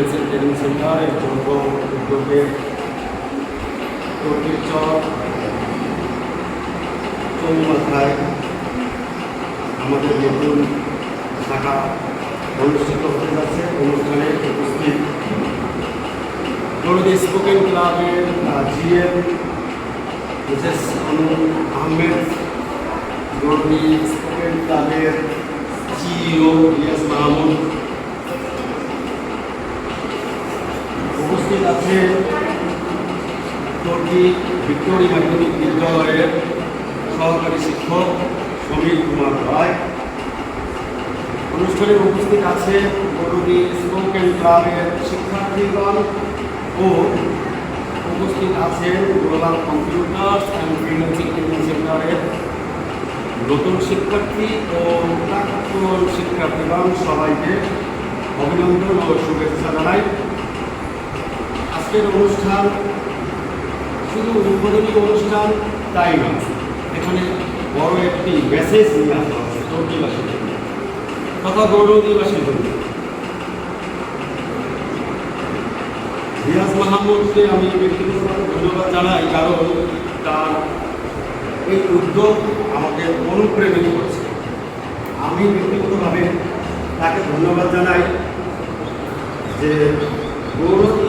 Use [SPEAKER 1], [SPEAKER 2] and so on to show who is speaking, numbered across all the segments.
[SPEAKER 1] Intensive training centre এবং উদ্যোগের টোকির চক আমাদের নতুন শাখা অনুষ্ঠিত হতে যাচ্ছে, অনুষ্ঠানে উপস্থিত। দৌড়ে স্পোকেন ক্লাবের জিএম মিসেস অনু আহমেদ দৌড়ে স্পোকেন ক্লাবের সিইও ইয়াস মাহমুদ আছে দরদি ভিক্টোরি মাধ্যমিক বিদ্যালয়ের সহকারী শিক্ষক সমীর কুমার রায় অনুষ্ঠানে উপস্থিত আছে বড়দি স্পোকেন ক্লাবের শিক্ষার্থীগণ ও উপস্থিত আছেন global computers and freelancing training সেন্টারের নতুন শিক্ষার্থী ও প্রাক্তন শিক্ষার্থীগণ সবাইকে অভিনন্দন ও শুভেচ্ছা জানাই। আজকের অনুষ্ঠান শুধু উদ্বোধনী অনুষ্ঠান তাই না এখানে বড় একটি মেসেজ নিয়ে আসা হচ্ছে জন্য। তথা গৌরবীবাসীর জন্য। রিয়াজ মাহমুদকে আমি ব্যক্তিগতভাবে ধন্যবাদ জানাই, কারণ তার এই উদ্যোগ আমাকে অনুপ্রেরিত করেছে। আমি ব্যক্তিগতভাবে তাকে ধন্যবাদ জানাই যে গৌরবী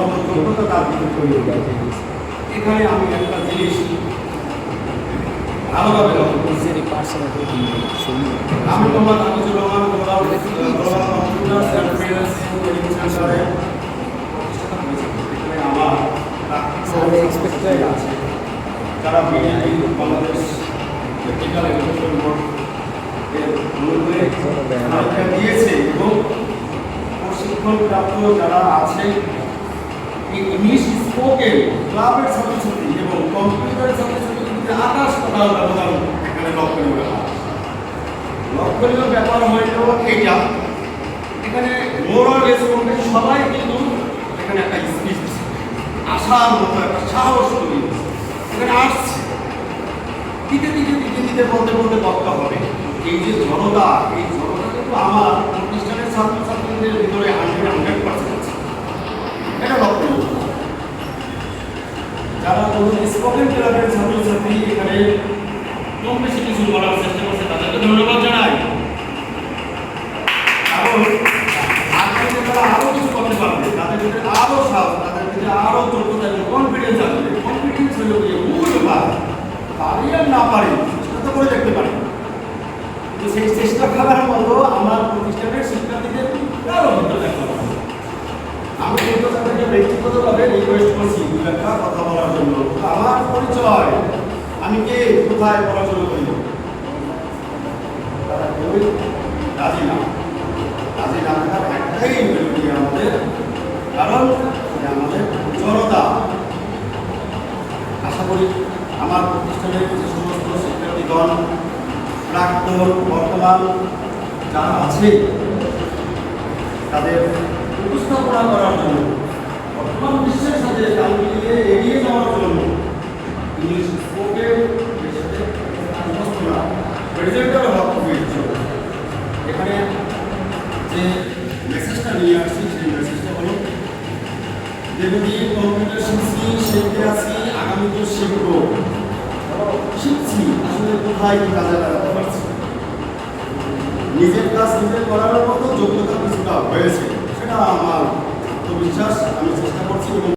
[SPEAKER 1] মতো যোগ্যতা তার হয়েছে। এখানে আমি একটা জিনিস ভালোভাবে লক্ষ্য করছি আমি Mohammad Anisur Rahman Golam Golam computers and freelancing training সেন্টারে প্রতিষ্ঠাতা হয়েছি। এখানে আমার
[SPEAKER 2] আমি expect করি না।
[SPEAKER 1] আছে যারা BNP Bangladesh technical education board দিয়েছে এবং প্রশিক্ষণ প্রাপ্ত যারা আছে ইংলিশ স্পোকেন ক্লাবের ছাত্রছাত্রী এবং কম্পিউটারের ছাত্রছাত্রীদের আকাশ পাতাল ব্যবধান এখানে লক্ষণীয় ব্যাপার লক্ষণীয় ব্যাপার হইল এইটা এখানে মোরাল সবাই কিন্তু এখানে একটা স্পিচ আসার মতো একটা সাহস তৈরি হয়েছে। এখানে আসছে দিতে দিতে বলতে বলতে বক্তা হবে। এই যে জনতা, এই জনতা কিন্তু আমার প্রতিষ্ঠানের ছাত্রছাত্রীদের ভিতরে হান্ড্রেড হান্ড্রেড পার্সেন্ট এটা লক্ষণীয় যারা কোনো স্পোকেন ক্লাবের ছাত্রছাত্রী, এখানে কম বেশি কিছু করার চেষ্টা করছে, তাদেরকে ধন্যবাদ জানাই। কারণ আজকে তারা আরও কিছু করতে পারবে, তাদের ভিতরে আরও সাহস, তাদের ভিতরে আরও যোগ্যতা কনফিডেন্স আসবে। কনফিডেন্স হলো মূল ব্যাপার পারি আর না পারি সেটা করে দেখতে পারি। তো সেই চেষ্টা করার মতো আমার প্রতিষ্ঠানের শিক্ষার্থীদের দেখা। পাবো। আমি কিন্তু তাদেরকে ব্যক্তিগতভাবে রিকোয়েস্ট করছি দু একটা কথা বলার জন্য। আমার পরিচয়, আমি কে, কোথায় পড়াশোনা করি? তারা কেউই রাজি না। রাজি না থাকার একটাই আমাদের, কারণ আমাদের জনতা আশা করি আমার প্রতিষ্ঠানের যে শিক্ষার্থীগণ প্রাক্তন, বর্তমান যারা আছে, তাদের উপস্থাপনা করার জন্য, বর্তমান বিশ্বের সাথে তাল মিলিয়ে এগিয়ে যাওয়ার জন্য ইংলিশ মুখস্থ প্রেজেন্টার হওয়া খুবই এখানে যে মেসেজটা নিয়ে আসছি, সেই মেসেজটা হলো দীর্ঘদিন কম্পিউটার শিখছি, শিখতে আসছি, আগামী তো শিখব। কোথায় কাজে লাগাতে পারছি নিজের কাজ নিজে করার মতো যোগ্যতা কিছুটা হয়েছে সেটা আমার আত্মবিশ্বাস, আমি চেষ্টা করছি এবং